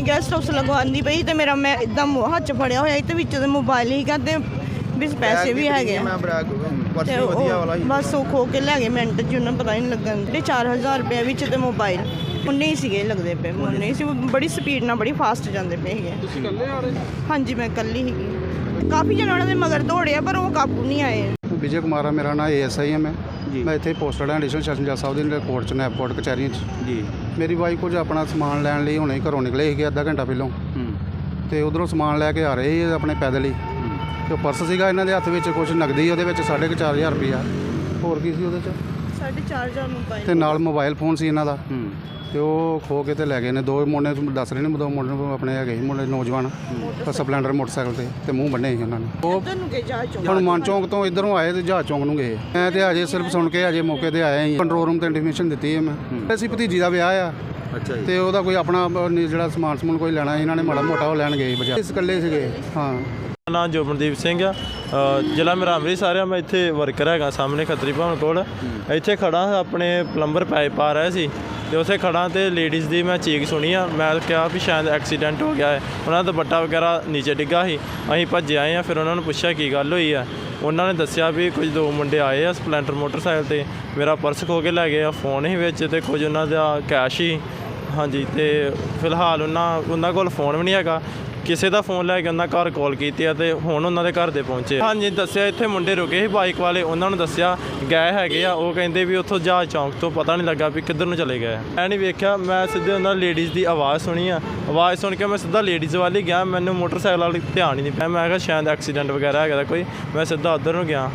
ਜਨਾਨੀ guest house ਲਗਵਾਉਂਦੀ ਪਈ ਤੇ ਮੇਰਾ ਮੈਂ ਇਦਾਂ ਹੱਥ 'ਚ ਫੜਿਆ ਹੋਇਆ ਸੀ ਤੇ ਵਿੱਚ ਤੇ ਮੋਬਾਈਲ ਹੀ ਤੇ ਵਿੱਚ ਪੈਸੇ ਵੀ ਹੈਗੇ ਆ। ਮੈਂ ਬੜਾ ਪਰਸ ਤੇ ਵੀ ਵਧੀਆ ਉਹ ਵਾਲਾ ਬਸ ਉਹ ਖੋ ਕੇ ਲੈ ਗਏ ਮਿੰਟ 'ਚ ਉਹਨਾਂ ਪਤਾ ਹੀ ਨਹੀਂ ਲੱਗਣ ਤੇ 4000 ਰੁਪਏ ਵਿੱਚ ਤੇ ਮੋਬਾਈਲ ਉਨੇ ਹੀ ਸੀਗੇ ਲੱਗਦੇ ਪਏ ਉਨੇ ਹੀ ਸੀ ਉਹ ਬੜੀ ਸਪੀਡ ਨਾਲ ਬੜੀ ਫਾਸਟ ਜਾਂਦੇ ਪਏ ਸੀਗੇ। ਤੁਸੀਂ ਇਕੱਲੇ ਆ ਰਹੇ? ਹਾਂਜੀ ਮੈਂ ਇਕੱਲੀ ਸੀਗੀ। ਕਾਫੀ ਜਣੇ ਉਹਨਾਂ ਦੇ ਮਗਰ ਦੌੜਿਆ ਪਰ ਉਹ ਕਾਬੂ ਨਹੀਂ ਆਏ। ਵਿਜੇ ਕੁਮਾਰ ਆ ਮੇਰਾ ਨਾਮ ਏਐਸਆਈ ਹੈ ਮੈਂ। ਜੀ। ਮੈਂ ਇੱਥੇ ਪੋਸਟਡ ਹਾਂ ਐਡੀਸ਼ਨਲ ਸੈਸ਼ਨ ਜੱਜ ਸਾਹਿਬ ਦੇ ਕੋਰਟ ਚ ਨੈਪਕੋਟ ਕਚਹਿਰੀਆਂ ਚ। ਜੀ। ਮੇਰੀ ਵਾਈਫ ਕੁਝ ਆਪਣਾ ਸਮਾਨ ਲੈਣ ਲਈ ਹੁਣੇ ਘਰੋਂ ਨਿਕਲੇ ਸੀਗੇ ਅੱਧਾ ਘੰਟਾ ਪਹਿਲਾਂ। ਹੂੰ। ਤੇ ਉਧਰੋਂ ਸਮਾਨ ਲੈ ਕੇ ਆ ਰਹੇ ਸੀ ਆਪਣੇ ਪੈਦਲ ਹੀ। ਤੇ ਪਰਸ ਸੀਗਾ ਇਹਨਾਂ ਦੇ ਹੱਥ ਵਿੱਚ ਕੁਝ ਨਗਦੀ ਉਹਦੇ ਵਿੱਚ 4500 ਰੁਪਇਆ। ਹੋਰ ਕੀ ਸੀ ਉਹਦੇ ਚ? 4500 ਮੋਬਾਈਲ ਤੇ ਨਾਲ ਮੋਬਾਈਲ ਫੋਨ ਸੀ ਇਹਨਾਂ ਦਾ। ਹੂੰ। ਤੇ ਉਹ ਖੋ ਕੇ ਤੇ ਲੈ ਗਏ ਨੇ। ਦੋ ਮੁੰਡੇ ਦੱਸ ਰਹੇ ਨੇ ਦੋ ਮੁੰਡੇ ਆਪਣੇ ਹੈਗੇ ਸੀ ਮੁੰਡੇ ਨੌਜਵਾਨ। ਸਪਲੈਂਡਰ ਮੋਟਰਸਾਈਕਲ ਤੇ ਤੇ ਮੂੰਹ ਬੰਨੇ ਸੀ ਉਹਨਾਂ ਨੇ। ਉਹ ਹਨੂੰਮਾਨ ਚੌਂਕ? ਤੋਂ ਇਧਰੋਂ ਆਏ ਤੇ ਜਹਾਜ਼ ਚੌਂਕ ਨੂੰ ਗਏ। ਮੈਂ ਤੇ ਅਜੇ ਸਿਰਫ ਸੁਣ ਕੇ ਅਜੇ ਮੌਕੇ ਤੇ ਆਇਆ ਹੀ ਕੰਟਰੋਲ ਰੂਮ ਤੇ ਇੰਟੀਮੇਸ਼ਨ ਦਿੱਤੀ ਹੈ ਮੈਂ। ਅਸੀਂ ਭਤੀਜੀ ਦਾ ਵਿਆਹ ਆ। ਅੱਛਾ ਜੀ। ਤੇ ਉਹਦਾ ਕੋਈ ਆਪਣਾ ਨੀ- ਜਿਹੜਾ ਸਮਾਨ ਸਮੂਨ ਕੋਈ ਲੈਣਾ ਸੀ, ਇਹਨਾਂ ਨੇ ਮਾੜਾ ਮੋਟਾ ਉਹ ਲੈਣ ਗਏ ਬਜਾ ਇਸ ਇਕੱਲੇ ਸੀਗੇ ਹਾਂ। ਮੇਰਾ ਨਾਮ ਜੋਬਨਦੀਪ ਸਿੰਘ ਆ। ਅ, ਜ਼ਿਲ੍ਹਾ ਮੇਰਾ ਅੰਮ੍ਰਿਤਸਰ ਆ। ਮੈਂ ਇੱਥੇ ਵਰਕਰ ਹੈਗਾ ਸਾਹਮਣੇ ਖੱਤਰੀ ਭਵਨ ਕੋਲ। ਇੱਥੇ ਖੜਾ ਆਪਣੇ ਪਲੰਬਰ ਪਾਈਪ ਪਾ ਰਿਹਾ ਸੀ। ਤੇ ਉਸੇ ਖੜਾ ਤੇ ਲੇਡੀਜ਼ ਦੀ ਮੈਂ ਚੀਕ ਸੁਣੀ ਆ। ਮੈਂ ਕਿਹਾ ਵੀ ਸ਼ਾਇਦ ਐਕਸੀਡੈਂਟ ਹੋ ਗਿਆ ਹੈ। ਉਹਨਾਂ ਦਾ ਦੁਪੱਟਾ ਵਗੈਰਾ ਨੀਚੇ ਡਿੱਗਾ ਸੀ। ਅਸੀਂ ਭੱਜੇ ਆਏ ਆ ਫਿਰ ਉਹਨਾਂ ਨੂੰ ਪੁੱਛਿਆ ਕੀ ਗੱਲ ਹੋਈ ਆ। ਉਹਨਾਂ ਨੇ ਦੱਸਿਆ ਵੀ ਕੁਝ ਦੋ ਮੁੰਡੇ ਆਏ ਆ ਸਪਲੈਂਡਰ ਮੋਟਰਸਾਈਕਲ ਤੇ। ਮੇਰਾ ਪਰਸ ਖੋ ਕੇ ਲੈ ਗਏ ਆ ਫੋਨ ਹੀ ਵਿੱਚ ਤੇ ਕੁਝ ਉਹਨਾਂ ਦਾ ਕੈਸ਼ ਹੀ ਹਾਂਜੀ, ਤੇ ਫਿਲਹਾਲ ਉਹਨਾਂ ਉਹਨਾਂ ਕੋਲ ਫੋਨ ਵੀ ਨਹੀਂ ਹੈਗਾ। ਕਿਸੇ ਦਾ ਫੋਨ ਲੈ ਕੇ ਉਹਨਾਂ ਘਰ ਕਾਲ ਕੀਤੀ ਆ ਤੇ ਹੁਣ ਉਹਨਾਂ ਦੇ ਘਰ ਦੇ ਪਹੁੰਚੇ ਹਾਂਜੀ, ਦੱਸਿਆ ਇੱਥੇ ਮੁੰਡੇ ਰੁਕੇ ਸੀ ਬਾਈਕ ਵਾਲੇ, ਉਹਨਾਂ ਨੂੰ ਦੱਸਿਆ ਗਏ ਹੈਗੇ ਆ। ਉਹ ਕਹਿੰਦੇ ਵੀ ਉੱਥੋਂ ਜਹਾਜ਼ ਚੌਂਕ ਤੋਂ ਪਤਾ ਨਹੀਂ ਲੱਗਾ ਵੀ ਕਿੱਧਰ ਨੂੰ ਚਲੇ ਗਏ ਮੈਂ ਨਹੀਂ ਵੇਖਿਆ, ਮੈਂ ਸਿੱਧੇ ਉਹਨਾਂ ਲੇਡੀਜ਼ ਦੀ ਆਵਾਜ਼ ਸੁਣੀ ਆ। ਆਵਾਜ਼ ਸੁਣ ਕੇ ਮੈਂ ਸਿੱਧਾ ਲੇਡੀਜ਼ ਵੱਲ ਹੀ ਗਿਆ, ਮੈਨੂੰ ਮੋਟਰਸਾਈਕਲ ਵਾਲੀ ਧਿਆਨ ਹੀ ਨਹੀਂ ਪਿਆ। ਮੈਂ ਕਿਹਾ ਸ਼ਾਇਦ ਐਕਸੀਡੈਂਟ ਵਗੈਰਾ ਹੈਗਾ ਦਾ ਕੋਈ, ਮੈਂ ਸਿੱਧਾ ਉੱਧਰ ਨੂੰ ਗਿਆ।